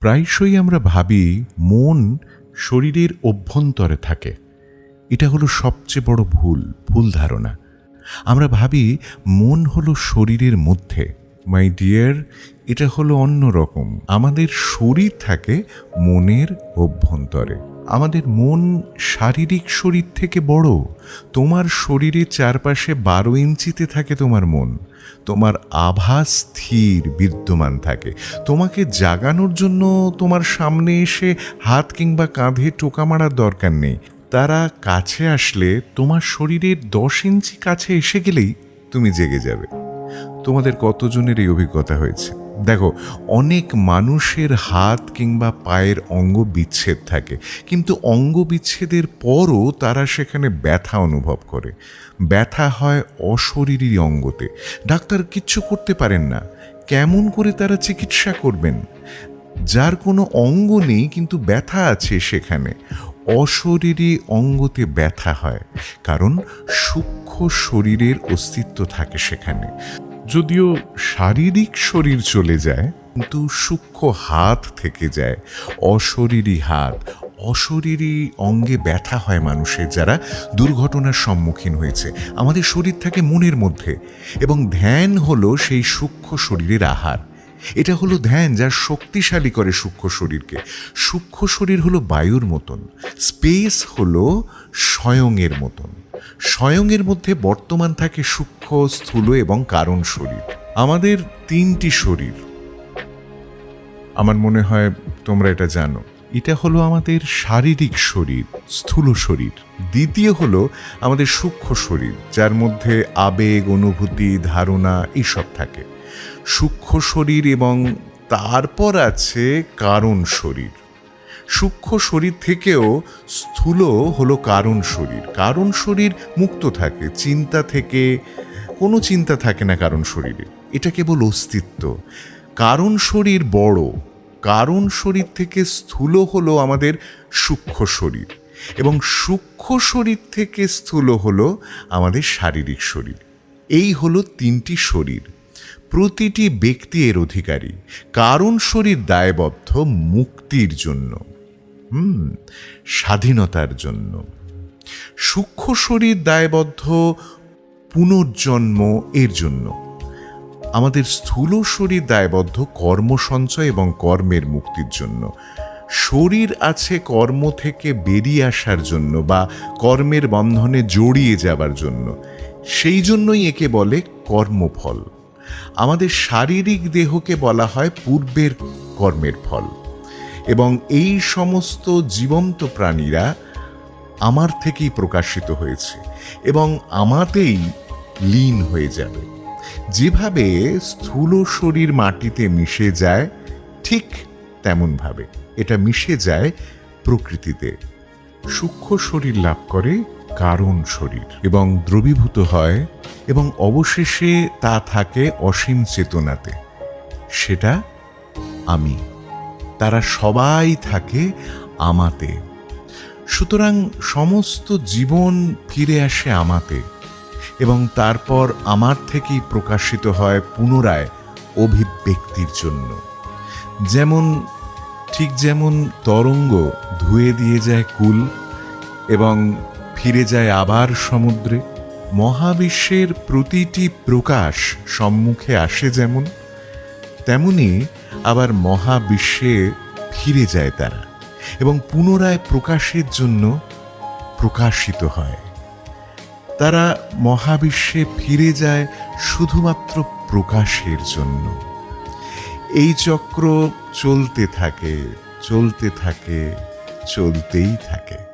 প্রায়শই আমরা ভাবি মন শরীরের অভ্যন্তরে থাকে। এটা হলো সবচেয়ে বড় ভুল ভুল ধারণা। আমরা ভাবি মন হলো শরীরের মধ্যে। মাই ডিয়ার এটা হলো অন্য রকম। আমাদের শরীর থাকে মনের অভ্যন্তরে। আমাদের মন শারীরিক শরীর থেকে বড়। তোমার শরীরের চারপাশে বারো ইঞ্চিতে থাকে তোমার মন। তোমার আভাস স্থির, বিদ্যমান থাকে। তোমাকে জাগানোর জন্য তোমার সামনে এসে হাত কিংবা কাঁধে টোকা মারার দরকার নেই। তারা কাছে আসলে তোমার শরীরের দশ ইঞ্চি কাছে এসে গেলেই তুমি জেগে যাবে। তোমাদের কতজনের এই অভিজ্ঞতা হয়েছে? দেখো, অনেক মানুষের হাত কিংবা পায়ের অঙ্গ বিচ্ছেদ থাকে, কিন্তু অঙ্গ বিচ্ছেদের পরও তারা সেখানে ব্যথা অনুভব করে। ব্যথা হয় অশরীরী অঙ্গতে। ডাক্তার কিচ্ছু করতে পারেন না। কেমন করে তারা চিকিৎসা করবেন? যার কোনো অঙ্গ নেই, কিন্তু ব্যথা আছে সেখানে। অশরীরী অঙ্গতে ব্যথা হয়, কারণ সূক্ষ্ম শরীরের অস্তিত্ব থাকে সেখানে। যদিও শারীরিক শরীর চলে যায়, কিন্তু সূক্ষ্ম হাত থেকে যায়। অশরীরী হাত, অশরীরী অঙ্গে ব্যথা হয় মানুষের যারা দুর্ঘটনার সম্মুখীন হয়েছে। আমাদের শরীর থাকে মনের মধ্যে এবং ধ্যান হলো সেই সূক্ষ্ম শরীরের আহার। এটা হলো ধ্যান যা শক্তিশালী করে সূক্ষ্ম শরীরকে। সূক্ষ্ম শরীর হলো বায়ুর মতন, স্পেস হলো স্বয়ংয়ের মতন। স্বয়ংয়ের মধ্যে বর্তমান থাকে সূক্ষ্ম, স্থূল এবং কারণ শরীর। আমাদের তিনটি শরীর। আমার মনে হয় তোমরা এটা জানো। এটা হলো আমাদের শারীরিক শরীর, স্থূল শরীর। দ্বিতীয় হলো আমাদের সূক্ষ্ম শরীর, যার মধ্যে আবেগ, অনুভূতি, ধারণা এইসব থাকে। সূক্ষ্ম শরীর এবং তারপর আছে কারণ শরীর। সূক্ষ্ম শরীর থেকেও স্থূল হলো কারণ শরীর। কারণ শরীর মুক্ত থাকে, চিন্তা থেকে, কোনো চিন্তা থাকে না কারণ শরীরে। এটা কেবল অস্তিত্ব। কারণ শরীর বড়, কারণ শরীর থেকে স্থূল হলো আমাদের সূক্ষ্ম শরীর এবং সূক্ষ্ম শরীর থেকে স্থূল হলো আমাদের শারীরিক শরীর। এই হলো তিনটি শরীর। প্রতিটি ব্যক্তি এর অধিকারী। কারণ শরীর দায়বদ্ধ, মুক্তির জন্য। হুম, স্বাধীনতার জন্য। সূক্ষ্ম শরীর দায়বদ্ধ পুনর্জন্ম এর জন্য। আমাদের স্থূল শরীর দায়বদ্ধ কর্ম সঞ্চয় এবং কর্মের মুক্তির জন্য। শরীর আছে কর্ম থেকে বেরিয়ে আসার জন্য বা কর্মের বন্ধনে জড়িয়ে যাবার জন্য। সেই জন্যই একে বলে কর্মফল। আমাদের শারীরিক দেহকে বলা হয় পূর্বের কর্মের ফল। এবং এই সমস্ত জীবন্ত প্রাণীরা আমার থেকেই প্রকাশিত হয়েছে এবং আমাতেই লীন হয়ে যাবে। যেভাবে স্থূল শরীর মাটিতে মিশে যায়, ঠিক তেমনভাবে এটা মিশে যায় প্রকৃতিতে। সূক্ষ্ম শরীর লাভ করে কারণ শরীর এবং দ্রবীভূত হয় এবং অবশেষে তা থাকে অসীম চেতনাতে। সেটা আমি। তারা সবাই থাকে আমাতে। সুতরাং সমস্ত জীবন ফিরে আসে আমাতে এবং তারপর আমার থেকেই প্রকাশিত হয় পুনরায় অভিব্যক্তির জন্য। যেমন, ঠিক যেমন তরঙ্গ ধুয়ে দিয়ে যায় কুল এবং ফিরে যায় আবার সমুদ্রে, মহাবিশ্বের প্রতিটি প্রকাশ সম্মুখে আসে যেমন তেমনি আবার মহাবিশ্বে ফিরে যায় তারা এবং পুনরায় প্রকাশের জন্য প্রকাশিত হয়। তারা মহাবিশ্বে ফিরে যায় শুধুমাত্র প্রকাশের জন্য। এই চক্র চলতে থাকে চলতে থাকে, চলতেই থাকে।